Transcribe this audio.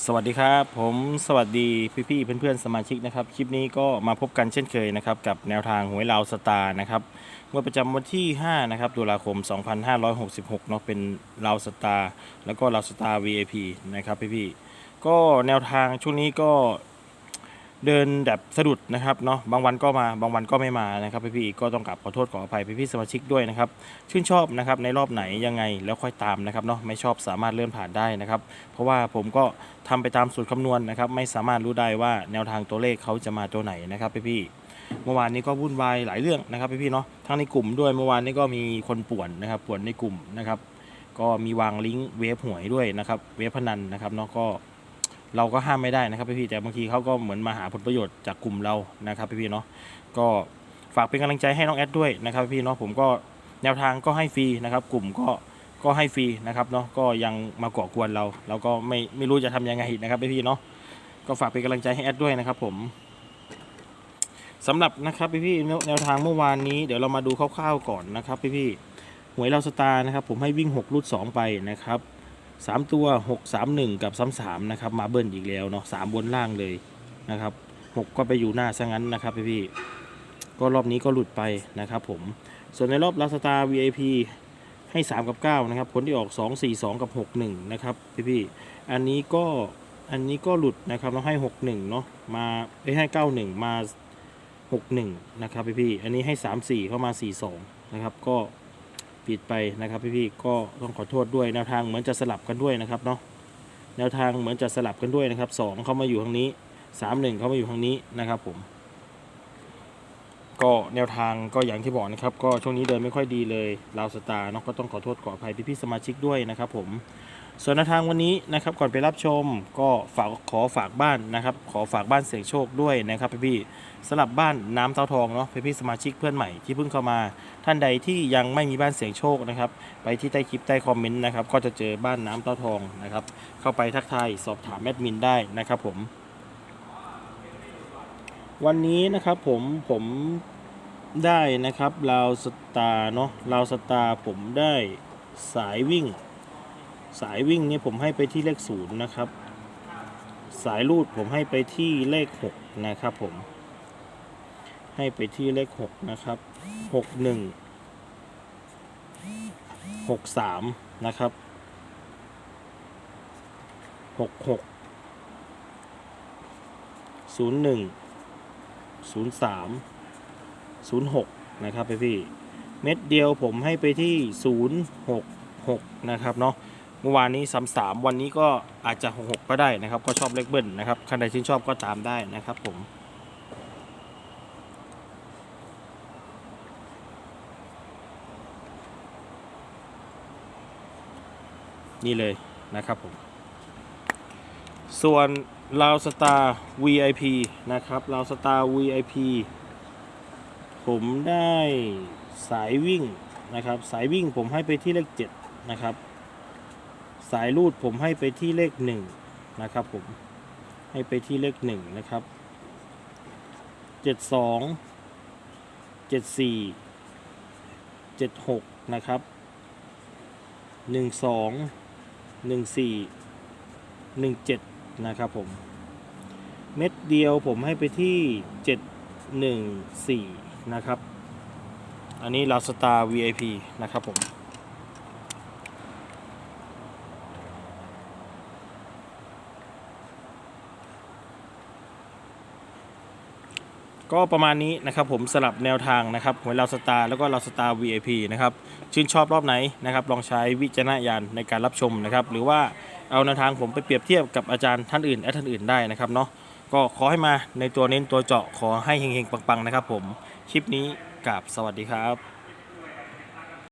สวัสดีครับ ผมสวัสดีพี่ๆเพื่อนๆสมาชิกนะครับ คลิปนี้ก็มาพบกันเช่นเคยนะครับ กับแนวทางหวยลาวสตาร์นะครับเมื่อประจำวันที่ 5 นะครับตุลาคม 2566เนาะเป็นลาวสตาร์แล้วก็ลาวสตาร์ VIP นะครับพี่ๆก็แนวทางช่วงนี้ก็ เดินแบบสะดุดนะครับเนาะบางวันก็มาบางวันก็ไม่มานะครับพี่ๆก็ต้องกลับขอโทษขออภัยพี่ๆสมาชิกด้วยนะครับชื่นชอบนะครับในรอบไหนยังไงแล้วค่อยตามนะครับเนาะไม่ชอบสามารถเลื่อนผ่านได้นะครับ เพราะว่าผมก็ทำไปตามสูตรคำนวณนะครับไม่สามารถรู้ได้ว่าแนวทางตัวเลขเขาจะมาตัวไหนนะครับพี่ๆเมื่อวานนี้ก็วุ่นวายหลายเรื่องนะครับพี่ๆเนาะทั้งในกลุ่มด้วยเมื่อวานนี้ก็มีคนป่วนนะครับป่วนในกลุ่มนะครับ ก็มีวางลิงก์เว็บหวยด้วยนะครับ เว็บพนันนะครับเนาะก็ เราก็ห้ามไม่ได้นะครับพี่ๆแต่บางทีเขาก็เหมือนมาหาผลประโยชน์จากกลุ่มเรานะครับพี่ๆเนาะก็ฝากเป็นกำลังใจให้น้องแอดด้วยนะครับพี่เนาะผมก็แนวทางก็ให้ฟรีนะครับ กลุ่มก็ก็ให้ฟรีนะครับเนาะก็ยังมาก่อกวนเรา เราก็ไม่ไม่รู้จะทำยังไงนะครับพี่ๆเนาะก็ฝากเป็นกำลังใจให้แอดด้วยนะครับผมสำหรับนะครับพี่ๆแนวแนวทางเมื่อวานนี้เดี๋ยวเรามาดูคร่าวๆก่อนนะครับพี่ๆหวยเราสตาร์นะครับผมให้วิ่ง 6 รูด 2 ไปนะครับ สามตัว6 3 1กับ3 3นะครับมาเบิ้ลอีกแล้วเนาะสามบนล่างเลยนะครับ6ก็ไปอยู่หน้าซะงั้นนะครับพี่ๆก็รอบนี้ก็หลุดไปนะครับผมส่วนในรอบลาสตาร์ VIP ให้ 3 กับ 9 นะครับ ผลที่ออก 2 4 2 กับ 6 1 นะครับพี่พี่อันนี้ก็อันนี้ก็หลุดนะครับแล้วให้ 6 1 เนาะมาเอ้ยให้ 9 1 มา 6 1 นะครับพี่พี่อันนี้ให้ 3 4 เข้ามา 4 2 นะครับก็ ปิดไปนะครับพี่พี่ๆก็ต้องขอโทษด้วยแนวทางเหมือนจะสลับกันด้วยนะครับเนาะแนวทางเหมือนจะสลับกันด้วยนะครับ2เข้ามาอยู่ทางนี้ 3 1 เข้ามาอยู่ทางนี้นะครับผม ก็แนวทางก็อย่างที่บอกนะครับ ก็ช่วงนี้เดินไม่ค่อยดีเลยลาวสตาร์เนาะก็ต้องขอโทษขออภัยพี่ๆสมาชิกด้วยนะครับผมส่วนแนวทางวันนี้นะครับก่อนไปรับชมก็ฝากขอฝากบ้านนะครับ ขอฝากบ้านเสียงโชคด้วยนะครับพี่ๆสำหรับบ้านน้ำเต้าทองเนาะพี่ๆสมาชิกเพื่อนใหม่ที่เพิ่งเข้ามา ท่านใดที่ยังไม่มีบ้านเสียงโชคนะครับ ไปที่ใต้คลิปใต้คอมเมนต์นะครับก็จะเจอบ้านน้ำเต้าทองนะครับเข้าไปทักทายสอบถามแอดมินได้นะครับผม วันนี้นะครับผมผมได้นะครับลาวสตาร์เนาะลาวสตาร์ผมได้สายวิ่ง สายวิ่งเนี่ยผมให้ไปที่เลขศูนย์นะครับ สายรูดผมให้ไปที่เลขหกนะครับผม ให้ไปที่เลขหกนะครับหกหนึ่งหกสามนะครับหกหกศูนย์หนึ่ง ศูนย์สามศูนย์หกนะครับพี่พี่ เม็ดเดียวผมให้ไปที่ศูนย์หกหกนะครับเนาะเมื่อวานนี้สามสามวันนี้ก็อาจจะหกหกก็ได้นะครับ ก็ชอบเลขเบิ้ลนะครับใครใดชื่นชอบก็ตามได้นะครับผมนี่เลยนะครับผม ส่วน ลาวสตาร์ VIP นะครับลาวสตาร์ VIP ผมได้สายวิ่งนะครับ สายวิ่งผมให้ไปที่เลข 7 นะครับ สายรูดผมให้ไปที่เลข 1 นะครับผมให้ไปที่เลข 1 นะครับ 72 74 76 นะครับ 12 14 17 นะครับผม เม็ดเดียวผมให้ไปที่ 714 นะครับ อันนี้ลาสตาร์ VIP นะครับผมก็ประมาณนี้นะครับผมสลับแนวทางนะครับหวยลาสตาร์แล้วก็ลาสตาร์ VIP นะครับชื่นชอบรอบไหนนะครับลองใช้วิจารณญาณในการรับชมนะครับหรือว่า เอาแนวทางผมไปเปรียบเทียบกับอาจารย์ท่านอื่นและท่านอื่นได้นะครับเนาะก็ขอให้มาในตัวเน้นตัวเจาะขอให้เฮงๆปังๆนะครับผมคลิปนี้กับสวัสดีครับ